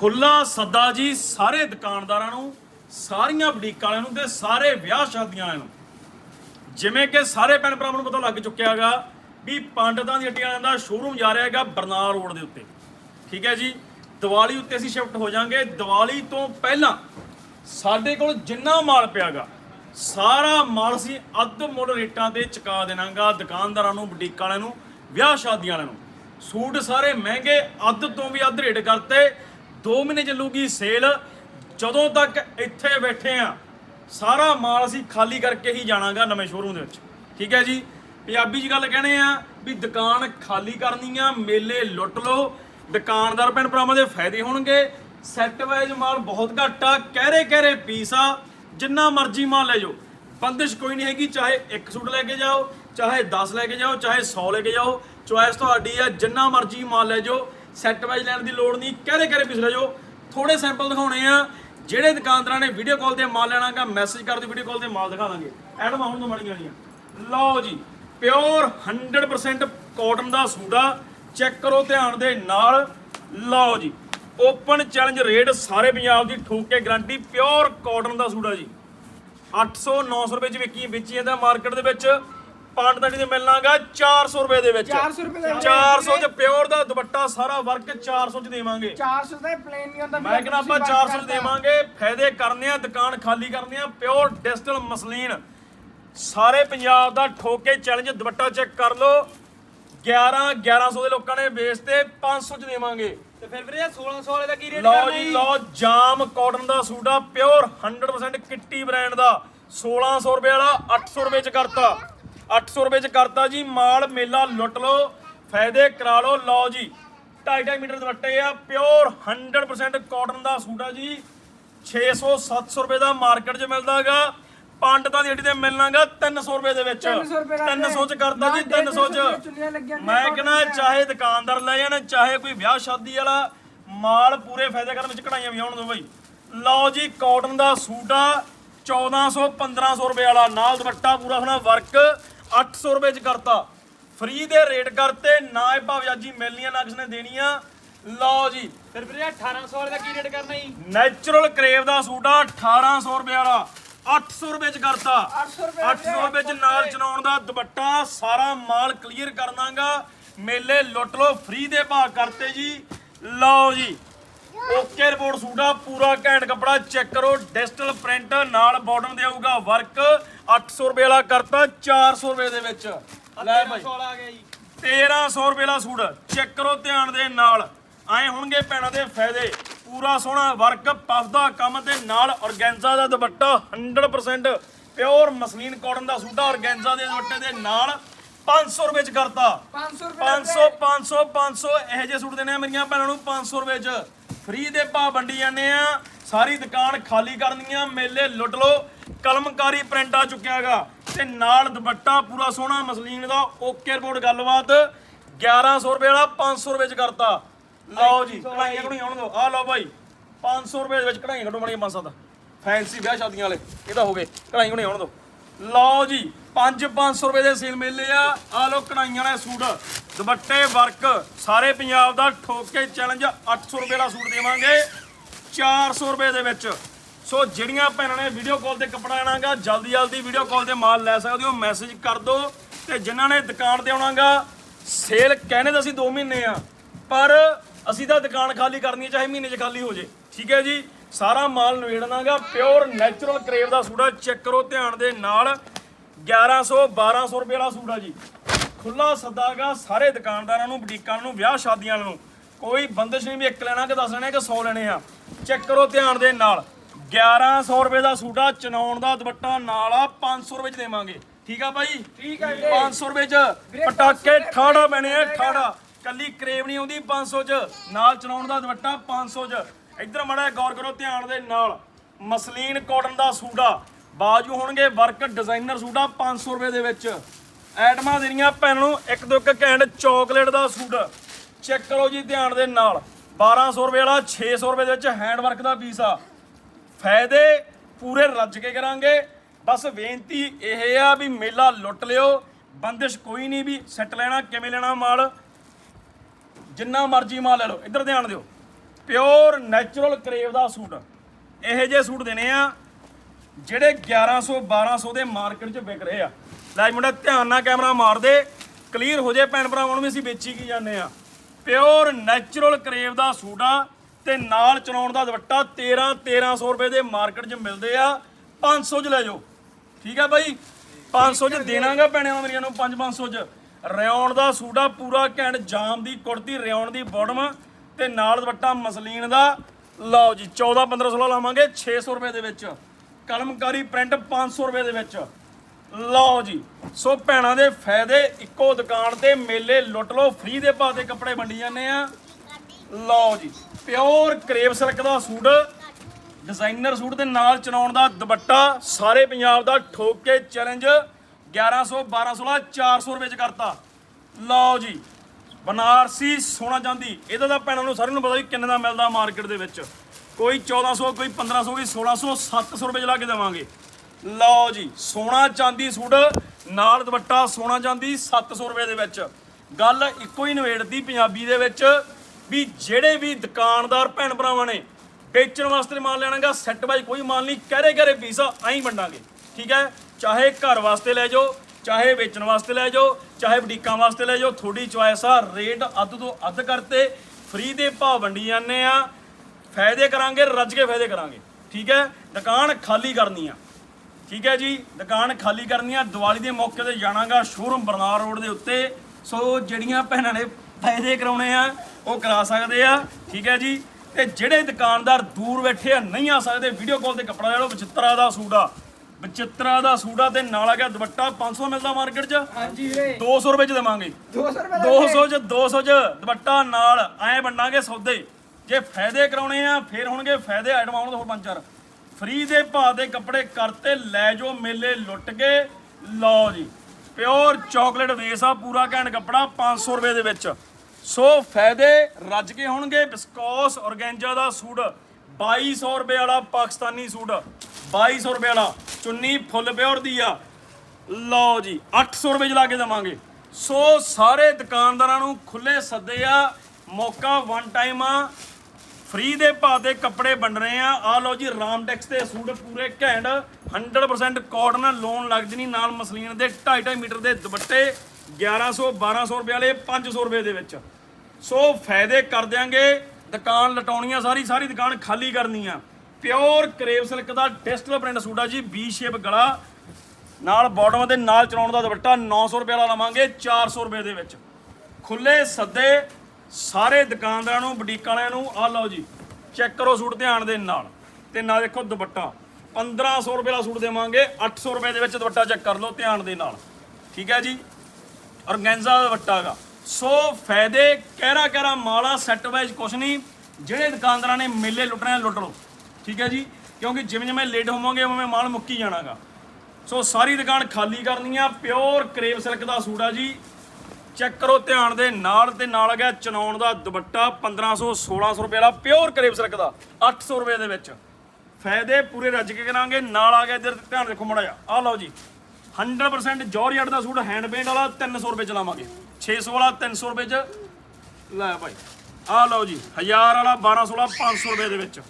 ਖੁੱਲਾ ਸੱਦਾ ਜੀ ਸਾਰੇ ਦੁਕਾਨਦਾਰਾਂ ਨੂੰ, ਸਾਰੀਆਂ ਬੁਟੀਕਾਂ ਵਾਲਿਆਂ ਨੂੰ ਤੇ ਸਾਰੇ ਵਿਆਹ ਸ਼ਾਦੀਆਂ ਵਾਲਿਆਂ ਨੂੰ। ਜਿਵੇਂ ਕਿ ਸਾਰੇ ਭੈਣ ਭਰਾਵਾਂ ਨੂੰ ਪਤਾ ਲੱਗ ਚੁੱਕਿਆ ਹੈਗਾ ਵੀ ਪੰਡਤਾਂ ਦੀ ਹੱਟੀਆਂ ਵਾਲਿਆਂ ਦਾ ਸ਼ੋਰੂਮ ਜਾ ਰਿਹਾ ਹੈਗਾ ਬਰਨਾਲ ਰੋਡ ਦੇ ਉੱਤੇ। ਠੀਕ ਹੈ ਜੀ? ਦੀਵਾਲੀ ਉੱਤੇ ਅਸੀਂ ਸ਼ਿਫਟ ਹੋ ਜਾਾਂਗੇ। ਦੀਵਾਲੀ ਤੋਂ ਪਹਿਲਾਂ ਸਾਡੇ ਕੋਲ ਜਿੰਨਾ ਮਾਲ ਪਿਆਗਾ ਸਾਰਾ ਮਾਲ ਅਸੀਂ ਅੱਧ ਮੁੱਲ ਰੇਟਾਂ ਤੇ ਚੁਕਾ ਦੇਣਾਗਾ ਦੁਕਾਨਦਾਰਾਂ ਨੂੰ, ਬੁਟੀਕਾਂ ਵਾਲਿਆਂ ਨੂੰ, ਵਿਆਹ ਸ਼ਾਦੀਆਂ ਵਾਲਿਆਂ ਨੂੰ। ਸੂਟ ਸਾਰੇ ਮਹਿੰਗੇ, ਅੱਧ ਤੋਂ ਵੀ ਅੱਧ ਰੇਟ ਕਰਤੇ। 2 ਮਹੀਨੇ ਚੱਲੂਗੀ ਸੇਲ। ਜਦੋਂ ਤੱਕ ਇੱਥੇ ਬੈਠੇ ਆ, ਸਾਰਾ ਮਾਲ ਅਸੀਂ ਖਾਲੀ ਕਰਕੇ ਹੀ ਜਾਣਾਗਾ ਨਵੇਂ ਸ਼ੋਰੂਮ ਦੇ ਵਿੱਚ। ਠੀਕ ਹੈ ਜੀ? ਪੰਜਾਬੀ 'ਚ ਗੱਲ ਕਹਿੰਦੇ ਆ ਵੀ ਦੁਕਾਨ ਖਾਲੀ ਕਰਨੀ ਆ, ਮੇਲੇ ਲੁੱਟ ਲਓ। ਦੁਕਾਨਦਾਰ ਭੈਣ ਭਰਾਵਾਂ ਦੇ ਫਾਇਦੇ ਹੋਣਗੇ। ਸੈੱਟ ਵਾਈਜ਼ ਮਾਲ ਬਹੁਤ ਘੱਟ ਆ ਕਹਿਰੇ ਕਹਿਰੇ ਪੀਸ ਆ, ਜਿੰਨਾ ਮਰਜ਼ੀ ਮਾਲ ਲੈ ਜਾਓ। ਬੰਦਿਸ਼ ਕੋਈ ਨਹੀਂ ਹੈਗੀ, ਚਾਹੇ ਇੱਕ ਸੂਟ ਲੈ ਕੇ ਜਾਓ, ਚਾਹੇ 10 ਲੈ ਕੇ ਜਾਓ, ਚਾਹੇ 100 ਲੈ ਕੇ ਜਾਓ। ਚੁਆਇਸ ਤੁਹਾਡੀ ਆ, ਜਿੰਨਾ ਮਰਜ਼ੀ ਮਾਲ ਲੈ ਜਾਓ। ਸੈੱਟ ਵਾਈਜ਼ ਲੈਣ ਦੀ ਲੋੜ ਨਹੀਂ। ਕਹਿਰੇ ਕਹਿਰੇ ਪੀਸ ਲੈ ਜਾਓ ਥੋੜੇ ਸੈਂਪਲ ਦਿਖਾਉਣੇ ਆ। ਜਿਹੜੇ ਦੁਕਾਨਦਾਰਾਂ ਨੇ ਵੀਡੀਓ ਕਾਲ ਤੇ ਮਾਲ ਲੈਣਾਗਾ ਮੈਸੇਜ ਕਰ ਦਿਓ ਵੀਡੀਓ ਕਾਲ ਤੇ ਮਾਲ ਦਿਖਾ ਦਾਂਗੇ। ਐਡਮ ਆਉਣ ਤੋਂ ਮੜੀਆਂ ਨਹੀਂ ਲਓ ਜੀ ਪਿਓਰ 100% ਕਾਟਨ ਦਾ ਸੂਡਾ ਚੈੱਕ ਕਰੋ ਧਿਆਨ ਦੇ ਨਾਲ। ਲਓ ਜੀ ਓਪਨ ਚੈਲੰਜ ਰੇਟ ਸਾਰੇ ਪੰਜਾਬ ਦੀ ਠੋਕ ਕੇ ਗਰੰਟੀ ਪਿਓਰ ਕਾਟਨ ਦਾ ਸੂਟ ਆ ਜੀ 800 900 ਰੁਪਏ ਚ ਵਿਕੀ ਵੇਚੀ ਜਾਂਦਾ ਮਾਰਕੀਟ ਦੇ ਵਿੱਚ। ਪੰਡਤਾਨੀ ਦੇ ਮਿਲਣਾਗਾ 400 ਰੁਪਏ ਦੇ ਵਿੱਚ। 400 ਰੁਪਏ ਦੇ ਵਿੱਚ। 400 ਚ ਪਿਓਰ ਦਾ ਦੁਪੱਟਾ ਸਾਰਾ ਵਰਕ 400 ਚ ਦੇਵਾਂਗੇ। 400 ਦਾ ਪਲੇਨ ਨਹੀਂ ਹੁੰਦਾ ਮੈਂ ਕਹਿੰਦਾ ਆਪਾਂ 400 ਚ ਦੇਵਾਂਗੇ ਫਾਇਦੇ ਕਰਨੇ ਆ ਦੁਕਾਨ ਖਾਲੀ ਕਰਨੀ ਆ ਪਿਓਰ ਡਿਜੀਟਲ ਮਸਲੀਨ। ਸਾਰੇ ਪੰਜਾਬ ਦਾ ਠੋਕੇ ਚੈਲੰਜ ਦੁਪੱਟਾ ਚੈੱਕ ਕਰ ਲਓ। 11 1100 ਦੇ ਲੋਕਾਂ ਨੇ ਵੇਚਤੇ 500 ਚ ਦੇਵਾਂਗੇ। ਤੇ ਫਿਰ ਵੀਰੇ 1600 ਵਾਲੇ ਦਾ ਕੀ ਰੇਟ ਲਓ ਜੀ ਲਓ ਜਾਮ ਕਾਟਨ ਦਾ ਸੂਟ ਆ ਪਿਓਰ 100% ਕਿੱਟੀ ਬ੍ਰਾਂਡ ਦਾ। 1600 ਰੁਪਏ ਵਾਲਾ 800 ਰੁਪਏ ਚ ਕਰਤਾ। 800 ਰੁਪਏ ਚ ਕਰਤਾ ਜੀ ਮਾਲ ਮੇਲਾ ਲੁੱਟ ਲਓ ਫਾਇਦੇ ਕਰਾ ਲਓ ਲਓ ਜੀ। 2.5 ਮੀਟਰ ਦੁਪੱਟੇ ਆ ਪਿਓਰ 100% ਕਾਟਨ ਦਾ ਸੂਟ ਆ ਜੀ। 600 700 ਰੁਪਏ ਦਾ ਮਾਰਕੀਟ 'ਚ ਮਿਲਦਾਗਾ ਪੰਡਤਾਂ ਦੀ ਹੱਡੀ ਤੇ ਮਿਲਣਾਗਾ 300 ਰੁਪਏ ਦੇ ਵਿੱਚ। 300 ਰੁਪਏ ਦਾ 300 ਚ ਕਰਤਾ ਜੀ 300 ਚੁੰਨੀਆਂ ਲੱਗੀਆਂ ਚ ਮੈਂ ਕਹਿੰਦਾ। ਚਾਹੇ ਦੁਕਾਨਦਾਰ ਲੈ ਜਾਣ ਚਾਹੇ ਕੋਈ ਵਿਆਹ ਸ਼ਾਦੀ ਵਾਲਾ ਮਾਲ ਪੂਰੇ ਫਾਇਦੇ ਕਰਨ ਵਿੱਚ ਕਢਾਈਆਂ ਵੀ ਆਉਣ ਦੋ ਬਈ। ਲਓ ਜੀ ਕਾਟਨ ਦਾ ਸੂਟ ਆ 1400 1500 ਰੁਪਏ ਵਾਲਾ ਨਾਲ ਦੁਪੱਟਾ ਪੂਰਾ ਹੋਣਾ ਵਰਕ 800 ਰੁਪਏ ਚ ਕਰਤਾ। ਫ੍ਰੀ ਦੇ ਰੇਟ ਕਰਤੇ ਨਾ ਇਹ ਭਾਵੇਂ ਅੱਜ ਹੀ ਮਿਲਣੀਆਂ ਨਾ ਕਿਸੇ ਨੇ ਦੇਣੀਆਂ। ਲਓ ਜੀ। ਫਿਰ ਵੀਰੇ 1800 ਵਾਲੇ ਦਾ ਕੀ ਰੇਟ ਕਰਨਾ ਜੀ? ਨੈਚੁਰਲ ਕਰੇਵ ਦਾ ਸੂਟ ਆ 1800 ਰੁਪਏ ਵਾਲਾ। 800 ਰੁਪਏ ਚ ਕਰਤਾ। 800 ਰੁਪਏ 800 ਰੁਪਏ ਚ ਨਾਲ ਚਲਾਉਣ ਦਾ ਦੁਪੱਟਾ ਸਾਰਾ ਮਾਲ ਕਲੀਅਰ ਕਰ ਦਾਂਗਾ ਮੇਲੇ ਲੁੱਟ ਲਓ ਫ੍ਰੀ ਦੇ ਭਾਅ ਕਰਤੇ ਜੀ। ਲਓ ਜੀ। ਓਕੇ ਰਿਪੋਰਟ ਸੂਟ ਆ ਪੂਰਾ ਘੈਂਟ ਕੱਪੜਾ ਚੈੱਕ ਕਰੋ ਡਿਜੀਟਲ ਪ੍ਰਿੰਟ ਨਾਲ ਬਾਟਮ ਦੇ ਆਊਗਾ ਵਰਕ 800 ਰੁਪਏ ਵਾਲਾ ਕਰਤਾ 400 ਰੁਪਏ ਦੇ ਵਿੱਚ। ਲੈ ਭਾਈ 1300 ਵਾਲਾ ਆ ਗਿਆ ਜੀ। 1300 ਰੁਪਏ ਦਾ ਸੂਟ ਚੈੱਕ ਕਰੋ ਧਿਆਨ ਦੇ ਨਾਲ। ਐ ਹੋਣਗੇ ਭੈਣਾਂ ਦੇ ਫਾਇਦੇ। ਪੂਰਾ ਸੋਹਣਾ ਵਰਕ ਪਫਦਾ ਕੰਮ ਤੇ ਨਾਲ ਔਰਗੈਂਜ਼ਾ ਦਾ ਦੁਪੱਟਾ 100% ਪਿਓਰ ਮਸਲੀਨ ਕਾਟਨ ਦਾ ਸੂਟ ਔਰਗੈਂਜ਼ਾ ਦੇ ਦੁਪੱਟੇ ਦੇ ਨਾਲ 500 ਰੁਪਏ ਚ ਕਰਤਾ। 500 ਰੁਪਏ 500 500 500 ਇਹੋ ਜਿਹੇ ਸੂਟ ਦੇਣੇ ਆ ਮੇਰੀਆਂ ਭੈਣਾਂ ਨੂੰ 500 ਰੁਪਏ ਚ। ਫ੍ਰੀ ਦੇ ਭਾਅ ਵੰਡੀ ਜਾਂਦੇ ਆ। ਸਾਰੀ ਦੁਕਾਨ ਖਾਲੀ ਕਰਨੀਆਂ ਮੇਲੇ ਲੁੱਟ ਲਓ। ਕਲਮਕਾਰੀ ਪ੍ਰਿੰਟ ਆ ਚੁੱਕਿਆਗਾ ਤੇ ਨਾਲ ਦੁਪੱਟਾ ਪੂਰਾ ਸੋਹਣਾ ਮਸਲੀਨ ਦਾ ਓਕੇ ਰਿਪੋਰਟ ਗੱਲਬਾਤ। 1100 ਰੁਪਏ ਵਾਲਾ 500 ਰੁਪਏ ਚ ਕਰਤਾ। ਲਓ ਜੀ ਕਢਾਈਆਂ ਕਢਾਈਆਂ ਆਉਣ ਦੋ। ਆ ਲਓ ਭਾਈ 500 ਰੁਪਏ ਦੇ ਵਿੱਚ ਕਢਾਈਆਂ ਕੱਢੋ ਮੜੀਆਂ 500 ਦਾ ਫੈਂਸੀ ਵਿਆਹ ਸ਼ਾਦੀਆਂ ਵਾਲੇ ਇਹ ਤਾਂ ਹੋ ਗਏ। ਕਢਾਈਆਂ ਕਢਾਈਆਂ ਆਉਣ ਦੋ। ਲਓ ਜੀ 5 500 ਰੁਪਏ ਦੇ ਸੇਲ ਮੇਲੇ ਆ। ਆ ਲੋ ਕਢਾਈਆਂ ਵਾਲੇ ਸੂਟ। ਦੁਪੱਟੇ, ਵਰਕ, ਸਾਰੇ ਪੰਜਾਬ ਦਾ ਠੋਕ ਕੇ ਚੈਲੰਜ 800 ਰੁਪਏ ਦਾ ਸੂਟ ਦੇਵਾਂਗੇ। 400 ਰੁਪਏ ਦੇ ਵਿੱਚ। ਸੋ ਜਿਹੜੀਆਂ ਭੈਣਾਂ ਨੇ ਵੀਡੀਓ ਕਾਲ ਤੇ ਕੱਪੜਾ ਲੈਣਾਗਾ ਜਲਦੀ ਜਲਦੀ ਵੀਡੀਓ ਕਾਲ ਤੇ ਮਾਲ ਲੈ ਸਕਦੇ ਹੋ ਮੈਸੇਜ ਕਰ ਦਿਓ ਤੇ ਜਿਨ੍ਹਾਂ ਨੇ ਦੁਕਾਨ ਤੇ ਆਉਣਾਗਾ ਸੇਲ ਕਹਿੰਦੇ ਤਾਂ ਅਸੀਂ 2 ਮਹੀਨੇ ਆ, ਪਰ ਅਸੀਂ ਤਾਂ ਦੁਕਾਨ ਖਾਲੀ ਕਰਨੀ ਹੈ, ਚਾਹੇ ਮਹੀਨੇ 'ਚ ਖਾਲੀ ਹੋ ਜੇ। ਠੀਕ ਹੈ ਜੀ? ਸਾਰਾ ਮਾਲ ਨਵੇੜਨਾਗਾ ਪਿਓਰ ਨੈਚੁਰਲ ਕਰੇਵ ਦਾ ਸੂਟ ਆ ਚੈੱਕ ਕਰੋ ਧਿਆਨ ਦੇ ਨਾਲ। 1100 1200 ਰੁਪਏ ਵਾਲਾ ਸੂਟ ਆ ਜੀ। ਖੁੱਲਾ ਸੱਦਾਗਾ ਸਾਰੇ ਦੁਕਾਨਦਾਰਾਂ ਨੂੰ ਬੁਟੀਕਾਂ ਨੂੰ ਵਿਆਹ ਸ਼ਾਦੀਆਂ ਨੂੰ। ਕੋਈ ਬੰਦਸ਼ ਨਹੀਂ ਵੀ ਇੱਕ ਲੈਣਾ ਕਿ 10 ਲੈਣੇ ਕਿ 100 ਲੈਣੇ ਆ। ਚੈੱਕ ਕਰੋ ਧਿਆਨ ਦੇ ਨਾਲ। 1100 ਰੁਪਏ ਦਾ ਸੂਟ ਚਨਾਉਣ ਦਾ ਦੁਪੱਟਾ ਨਾਲ ਆ 500 ਰੁਪਏ ਚ ਦੇਵਾਂਗੇ। ਠੀਕ ਆ ਬਾਈ? ਠੀਕ ਆ ਜੀ। 500 ਰੁਪਏ ਚ ਪਟਾਕੇ ਠਾੜਾ ਪੈਣੇ ਆ ਠਾੜਾ। ਕੱਲੀ ਕਰੇਵ ਨਹੀਂ ਆਉਂਦੀ 500 ਚ। ਨਾਲ ਚਲਾਉਣ ਦਾ ਦੁਪੱਟਾ 500 ਚ। ਇੱਧਰ ਮੜਾ ਗੌਰ ਕਰੋ ਧਿਆਨ ਦੇ ਨਾਲ। ਮਸਲੀਨ ਕਾਟਨ ਦਾ ਸੂਟ ਬਾਜੂ ਹੋਣਗੇ ਵਰਕ ਡਿਜ਼ਾਈਨਰ ਸੂਟ ਆ 500 ਰੁਪਏ ਦੇ ਵਿੱਚ। ਐਟਮਾਂ ਦੇਣੀਆਂ ਭੈਣ ਨੂੰ ਇੱਕ ਤੋਂ ਇੱਕ ਘੈਂਟ ਚਾਕਲੇਟ ਦਾ ਸੂਟ। ਚੈੱਕ ਕਰੋ ਜੀ ਧਿਆਨ ਦੇ ਨਾਲ। 1200 ਰੁਪਏ ਵਾਲਾ 600 ਰੁਪਏ ਦੇ ਵਿੱਚ ਹੈਂਡ ਵਰਕ ਦਾ ਪੀਸ ਆ। ਫਾਇਦੇ ਪੂਰੇ ਰੱਜ ਕੇ ਕਰਾਂਗੇ। ਬਸ ਬੇਨਤੀ ਇਹ ਆ ਵੀ ਮੇਲਾ ਲੁੱਟ ਲਿਓ। ਬੰਦਿਸ਼ ਕੋਈ ਨਹੀਂ ਵੀ ਸੈੱਟ ਲੈਣਾ, ਕਿਵੇਂ ਲੈਣਾ ਮਾਲ। ਜਿੰਨਾ ਮਰਜ਼ੀ ਮਾਲ ਲੈ ਲਓ। ਇੱਧਰ ਧਿਆਨ ਦਿਓ। ਪਿਓਰ ਨੈਚੁਰਲ ਕਰੇਵ ਦਾ ਸੂਟ। ਇਹੋ ਜਿਹੇ ਸੂਟ ਦੇਣੇ ਆ, ਜਿਹੜੇ 1100 1200 ਦੇ ਮਾਰਕੀਟ 'ਚ ਵਿਕ ਰਹੇ ਆ। ਲੈ ਮੁੰਡਾ ਧਿਆਨ ਨਾਲ ਕੈਮਰਾ ਮਾਰ ਦੇ। ਕਲੀਅਰ ਹੋ ਜੇ ਭੈਣ ਭਰਾਵਾਂ ਨੂੰ ਵੀ ਅਸੀਂ ਵੇਚੀ ਕੀ ਜਾਂਦੇ ਆ ਪਿਓਰ ਨੈਚੁਰਲ ਕਰੇਵ ਦਾ ਸੂਟ ਆ ਤੇ ਨਾਲ ਚਲਾਉਣ ਦਾ ਦੁਪੱਟਾ 13 1300 ਰੁਪਏ ਦੇ ਮਾਰਕੀਟ 'ਚ ਮਿਲਦੇ ਆ। 500 'ਚ ਲੈ ਜਾਓ। ਠੀਕ ਆ ਬਾਈ? 500 'ਚ ਦੇਣਾਗਾ ਭੈਣਾਂ ਮੇਰੀਆਂ ਨੂੰ 5 500 'ਚ। ਰਿਉਣ ਦਾ ਸੂਟ ਆ ਪੂਰਾ ਘੈਂਟ ਜਾਮ ਦੀ ਕੁੜਤੀ ਰਿਉਣ ਦੀ ਬਾਟਮ ਤੇ ਨਾਲ ਦੁਪੱਟਾ ਮਸਲੀਨ ਦਾ। ਲਓ ਜੀ 14 15 16 ਲਾਵਾਂਗੇ 600 ਰੁਪਏ ਦੇ ਵਿੱਚ। ਕਲਮਕਾਰੀ ਪ੍ਰਿੰਟ 500 ਰੁਪਏ ਦੇ ਵਿੱਚ। ਲਓ ਜੀ, ਸੋ ਭੈਣਾਂ ਦੇ ਫਾਇਦੇ, ਇੱਕੋ ਦੁਕਾਨ ਤੇ ਮੇਲੇ ਲੁੱਟ ਲਓ, ਫ੍ਰੀ ਦੇ ਭਾਅ ਤੇ ਕੱਪੜੇ ਵੰਡੀ ਜਾਂਦੇ ਆ। ਲਓ ਜੀ, ਪਿਓਰ ਕਰੇਵ ਸਿਲਕ ਦਾ ਸੂਟ, ਡਿਜ਼ਾਈਨਰ ਸੂਟ ਦੇ ਨਾਲ ਚਲਾਉਣ ਦਾ ਦੁਪੱਟਾ, ਸਾਰੇ ਪੰਜਾਬ ਦਾ ਠੋਕ ਕੇ ਚੈਲੰਜ 1100 1200 400 ਰੁਪਏ ਚ ਕਰਤਾ। ਲਓ ਜੀ, ਬਨਾਰਸੀ ਸੋਨਾ ਚਾਂਦੀ, ਇਹਦਾ ਤਾਂ ਭੈਣਾਂ ਨੂੰ ਸਾਰਿਆਂ ਨੂੰ ਪਤਾ ਵੀ ਕਿੰਨੇ ਦਾ ਮਿਲਦਾ ਮਾਰਕੀਟ ਦੇ ਵਿੱਚ। ਕੋਈ 1400 ਕੋਈ 1500 ਕੋਈ 1600 700 ਰੁਪਏ ਚ ਲਾ ਕੇ ਦੇਵਾਂਗੇ। ਲਓ ਜੀ, ਸੋਨਾ ਚਾਂਦੀ ਸੂਟ, ਨਾਲ ਦੁਪੱਟਾ ਸੋਨਾ ਚਾਂਦੀ 700 ਰੁਪਏ ਦੇ ਵਿੱਚ। ਗੱਲ ਇੱਕੋ ਹੀ ਨਵੇੜਦੀ ਪੰਜਾਬੀ ਦੇ ਵਿੱਚ ਵੀ ਜਿਹੜੇ ਵੀ ਦੁਕਾਨਦਾਰ ਭੈਣ ਭਰਾਵਾਂ ਨੇ, ਵੇਚਣ ਵਾਸਤੇ ਮਾਲ ਲੈਣਾਗਾ ਸੈੱਟ ਬਾਈ ਕੋਈ ਮਾਲ ਨਹੀਂ ਕਹਰੇ ਕਹਰੇ ਪੀਸਾ ਐਂ ਵੰਡਾਂਗੇ। ਠੀਕ ਹੈ? ਚਾਹੇ ਘਰ ਵਾਸਤੇ ਲੈ ਜਾਓ, ਚਾਹੇ ਵੇਚਣ ਵਾਸਤੇ ਲੈ ਜਾਓ, ਚਾਹੇ ਬੁਟੀਕਾਂ ਵਾਸਤੇ ਲੈ ਜਾਓ, ਤੁਹਾਡੀ ਚੁਆਇਸ ਆ ਰੇਟ ਅੱਧ ਤੋਂ ਅੱਧ ਕਰਤੇ ਫ੍ਰੀ ਦੇ ਭਾਅ ਵੰਡੀ ਜਾਂਦੇ ਆ, ਫਾਇਦੇ ਕਰਾਂਗੇ, ਰੱਜ ਕੇ ਫਾਇਦੇ ਕਰਾਂਗੇ। ਠੀਕ ਹੈ? ਦੁਕਾਨ ਖਾਲੀ ਕਰਨੀ ਆ। ਠੀਕ ਹੈ ਜੀ ਦੁਕਾਨ ਖਾਲੀ ਕਰਨੀ ਆ ਦੀਵਾਲੀ ਦੇ ਮੌਕੇ ਤੇ ਜਾਣਾਗਾ ਸ਼ੋਰੂਮ ਬਰਨਾਰ ਰੋਡ ਦੇ ਉੱਤੇ। ਸੋ ਜਿਹੜੀਆਂ ਭੈਣਾਂ ਨੇ ਫਾਇਦੇ ਕਰਾਉਣੇ ਆ ਉਹ ਕਰਾ ਸਕਦੇ ਆ ਠੀਕ ਹੈ ਜੀ। ਤੇ ਜਿਹੜੇ ਦੁਕਾਨਦਾਰ ਦੂਰ ਬੈਠੇ ਆ ਨਹੀਂ ਆ ਸਕਦੇ ਵੀਡੀਓ ਕਾਲ ਤੇ ਕੱਪੜਾ ਲੈ ਲਓ ਵਿਚਿੱਤਰਾ ਦਾ ਸੂਟ। ਆ ਵਿਚਿੱਤਰਾ ਦਾ ਸੂਟ ਆ ਤੇ ਨਾਲ ਆ ਗਿਆ ਦੁਪੱਟਾ 500 ਮਿਲਦਾ ਮਾਰਕੀਟ 'ਚ। ਹਾਂਜੀ ਵੀਰੇ। 200 ਰੁਪਏ 'ਚ ਦੇਵਾਂਗੇ। 200 ਰੁਪਏ 200 ਚ 200 ਚ ਦੁਪੱਟਾ ਨਾਲ ਐ ਵੰਡਾਂਗੇ ਸੌਦੇ। ਜੇ ਫਾਇਦੇ ਕਰਾਉਣੇ ਆ ਫੇਰ ਹੋਣਗੇ ਫਾਇਦੇ ਆਈਟਮ ਆਉਣ ਹੋਰ ਪੰਜ ਚਾਰ। ਫ੍ਰੀ ਦੇ ਭਾਅ ਦੇ ਕੱਪੜੇ ਕਰਤੇ ਲੈ ਜੋ ਮੇਲੇ ਲੁੱਟ ਕੇ। ਲਓ ਜੀ, ਪਿਓਰ ਚਾਕਲੇਟ ਵੇਸ ਆ ਪੂਰਾ ਘੈਂਟ ਕੱਪੜਾ 500 ਰੁਪਏ ਦੇ ਵਿੱਚ। ਸੋ ਫਾਇਦੇ ਰੱਜ ਕੇ ਹੋਣਗੇ। ਬਿਸਕੋਸ ਔਰਗੈਂਜਾ ਦਾ ਸੂਟ 2200 ਰੁਪਏ ਵਾਲਾ ਪਾਕਿਸਤਾਨੀ ਸੂਟ 2200 ਰੁਪਏ ਵਾਲਾ ਚੁੰਨੀ ਫੁੱਲ ਪਿਓਰ ਦੀ ਆ। ਲਓ ਜੀ 800 ਰੁਪਏ ਚ ਲਾ ਕੇ ਦੇਵਾਂਗੇ। ਸੋ ਸਾਰੇ ਦੁਕਾਨਦਾਰਾਂ ਨੂੰ ਖੁੱਲੇ ਸੱਦੇ ਆ। ਮੌਕਾ ਵਨ ਟਾਈਮ ਆ। ਫ੍ਰੀ ਦੇ ਭਾਅ ਦੇ ਕੱਪੜੇ ਵੰਡ ਰਹੇ ਆ। ਆ ਲਓ ਜੀ ਰਾਮਟੈਕਸ ਦੇ ਸੂਟ ਪੂਰੇ ਘੈਂਟ। 100% ਕਾਟਨ ਲੋਨ ਲੱਗਦੀ ਨਹੀਂ, ਨਾਲ ਮਸਲੀਨ ਦੇ 2.5 ਮੀਟਰ ਦੇ ਦੁਪੱਟੇ 1100 1200 ਰੁਪਏ ਵਾਲੇ 500 ਰੁਪਏ ਦੇ ਵਿੱਚ। ਸੋ ਫਾਇਦੇ ਕਰ ਦਿਆਂਗੇ। ਦੁਕਾਨ ਲਟਾਉਣੀਆਂ ਸਾਰੀ ਸਾਰੀ ਦੁਕਾਨ ਖਾਲੀ ਕਰਨੀ ਆ। ਪਿਓਰ ਕਰੇਵ ਸਿਲਕ ਦਾ ਡਿਜੀਟਲ ਪ੍ਰਿੰਟ ਸੂਟ ਆ ਜੀ ਵੀ ਸ਼ੇਪ ਗਲਾ। ਨਾਲ ਬਾਟਮ ਦੇ ਨਾਲ ਚਲਾਉਣ ਦਾ ਦੁਪੱਟਾ 900 ਰੁਪਏ ਵਾਲਾ ਲਵਾਂਗੇ 400 ਰੁਪਏ ਦੇ ਵਿੱਚ। ਖੁੱਲੇ ਸੱਦੇ ਸਾਰੇ ਦੁਕਾਨਦਾਰਾਂ ਨੂੰ, ਬੁਟੀਕ ਵਾਲਿਆਂ ਨੂੰ ਆ ਲਓ ਜੀ ਚੈੱਕ ਕਰੋ ਸੂਟ ਧਿਆਨ ਦੇ ਨਾਲ। ਤੇ ਨਾਲ ਦੇਖੋ ਦੁਪੱਟਾ। 1500 ਰੁਪਏ ਦਾ ਸੂਟ ਦੇਵਾਂਗੇ 800 ਰੁਪਏ ਦੇ ਵਿੱਚ ਦੁਪੱਟਾ ਚੈੱਕ ਕਰ ਲਓ ਧਿਆਨ ਦੇ ਨਾਲ। ਠੀਕ ਹੈ ਜੀ? ਔਰਗੈਂਜ਼ਾ ਦੁਪੱਟਾ ਹੈਗਾ। ਸੋ ਫਾਇਦੇ, ਕਹਿਰਾ ਕਹਿਰਾ ਮਾਲਾ ਸੈੱਟ ਵਾਈਜ਼ ਕੁਛ ਨਹੀਂ। ਜਿਹੜੇ ਦੁਕਾਨਦਾਰਾਂ ਨੇ ਮੇਲੇ ਲੁੱਟਣੇ ਲੁੱਟ ਲਓ। ਠੀਕ ਹੈ ਜੀ? ਕਿਉਂਕਿ ਜਿਵੇਂ ਜਿਵੇਂ ਲੇਟ ਹੋਵਾਂਗੇ, ਉਵੇਂ ਮਾਲ ਮੁੱਕੀ ਜਾਣਾਗਾ। ਸੋ ਸਾਰੀ ਦੁਕਾਨ ਖਾਲੀ ਕਰਨੀ ਆ ਪਿਓਰ ਕਰੇਵ ਸਿਲਕ ਦਾ ਸੂਟ ਆ ਜੀ। ਚੈੱਕ ਕਰੋ ਧਿਆਨ ਦੇ ਨਾਲ ਤੇ ਨਾਲ ਗਿਆ ਚਨਾਉਣ ਦਾ ਦੁਪੱਟਾ 1500 1600 ਰੁਪਏ ਵਾਲਾ ਪਿਓਰ ਕਰੇਬ ਸਿਲਕ ਦਾ 800 ਰੁਪਏ ਦੇ ਵਿੱਚ। ਫਾਇਦੇ ਪੂਰੇ ਰੱਜ ਕੇ ਕਰਾਂਗੇ, ਨਾਲ ਆ ਗਿਆ ਇੱਧਰ ਧਿਆਨ ਰੱਖੋ ਮੜਾ ਜਾ ਆ ਲਓ ਜੀ। 100% ਜੌਰਜਟ ਦਾ ਸੂਟ ਹੈਂਡ ਪੇਂਟ ਵਾਲਾ 300 ਰੁਪਏ ਚ ਲਾਵਾਂਗੇ 600 ਵਾਲਾ 300 ਰੁਪਏ ਚ, ਲੈ ਭਾਈ ਆ ਲਓ ਜੀ 1000 ਵਾਲਾ 1200 ਵਾਲਾ 500 ਰੁਪਏ ਦੇ ਵਿੱਚ।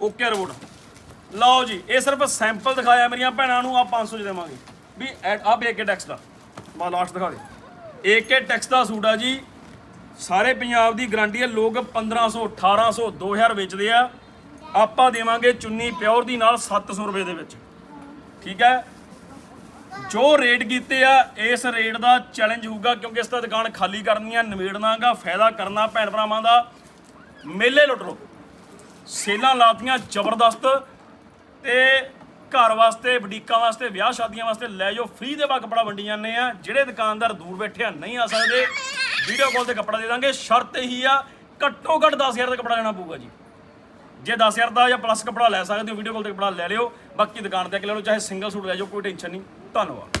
ਓਕੇ ਰਿਪੋਰਟ ਲਓ ਜੀ, ਇਹ ਸਿਰਫ ਸੈਂਪਲ ਦਿਖਾਇਆ ਮੇਰੀਆਂ ਭੈਣਾਂ ਨੂੰ ਆ 500 ਚ ਦੇਵਾਂਗੇ। ਵੀ ਆ ਬੇਕੇ ਟੈਕਸ ਦਾ। ਬਾ ਲਾਸਟ ਦਿਖਾ ਦੇ। ਏਕੇ ਟੈਕਸ ਦਾ ਸੂਟ ਆ ਜੀ। ਸਾਰੇ ਪੰਜਾਬ ਦੀ ਗਾਰੰਟੀ ਹੈ, ਲੋਕ 1500 1800 2000 ਵੇਚਦੇ ਆ। ਆਪਾਂ ਦੇਵਾਂਗੇ ਚੁੰਨੀ ਪਿਓਰ ਦੀ ਨਾਲ 700 ਰੁਪਏ ਦੇ ਵਿੱਚ। ਠੀਕ ਹੈ? ਜੋ ਰੇਟ ਕੀਤੇ ਆ, ਇਸ ਰੇਟ ਦਾ ਚੈਲੰਜ ਹੋਊਗਾ ਕਿਉਂਕਿ ਇਸ ਦਾ ਦੁਕਾਨ ਖਾਲੀ ਕਰਨੀ ਆ, ਨਿਬੇੜਨਾਗਾ, ਫਾਇਦਾ ਕਰਨਾ ਭੈਣ ਭਰਾਵਾਂ ਦਾ। ਮੇਲੇ ਲੁੱਟ ਲਓ। ਸੇਲਾਂ ਲਾਤੀਆਂ ਜ਼ਬਰਦਸਤ ਤੇ ਘਰ ਵਾਸਤੇ, ਬੁਟੀਕਾਂ ਵਾਸਤੇ, ਵਿਆਹ ਸ਼ਾਦੀਆਂ ਵਾਸਤੇ ਲੈ ਜਾਓ। ਫ੍ਰੀ ਦੇ ਬਾ ਕੱਪੜਾ ਵੰਡੀ ਜਾਂਦੇ ਆ। ਜਿਹੜੇ ਦੁਕਾਨਦਾਰ ਦੂਰ ਬੈਠੇ ਆ, ਨਹੀਂ ਆ ਸਕਦੇ। ਵੀਡੀਓ ਕਾਲ ਤੇ ਕੱਪੜਾ ਦੇ ਦਾਂਗੇ। ਸ਼ਰਤ ਇਹੀ ਆ, ਘੱਟੋ ਘੱਟ 10000 ਦਾ ਕੱਪੜਾ ਲੈਣਾ ਪਊਗਾ ਜੀ। ਜੇ 10000 ਦਾ ਜਾਂ ਪਲੱਸ ਕੱਪੜਾ ਲੈ ਸਕਦੇ ਹੋ ਵੀਡੀਓ ਕਾਲ ਤੇ ਕੱਪੜਾ ਲੈ ਲਿਓ। ਬਾਕੀ ਦੁਕਾਨ ਤੇ ਆ ਕੇ ਲੈ ਲਓ, ਚਾਹੇ ਸਿੰਗਲ ਸੂਟ ਲੈ ਜਾਓ, ਕੋਈ ਟੈਨਸ਼ਨ ਨਹੀਂ। ਧੰਨਵਾਦ।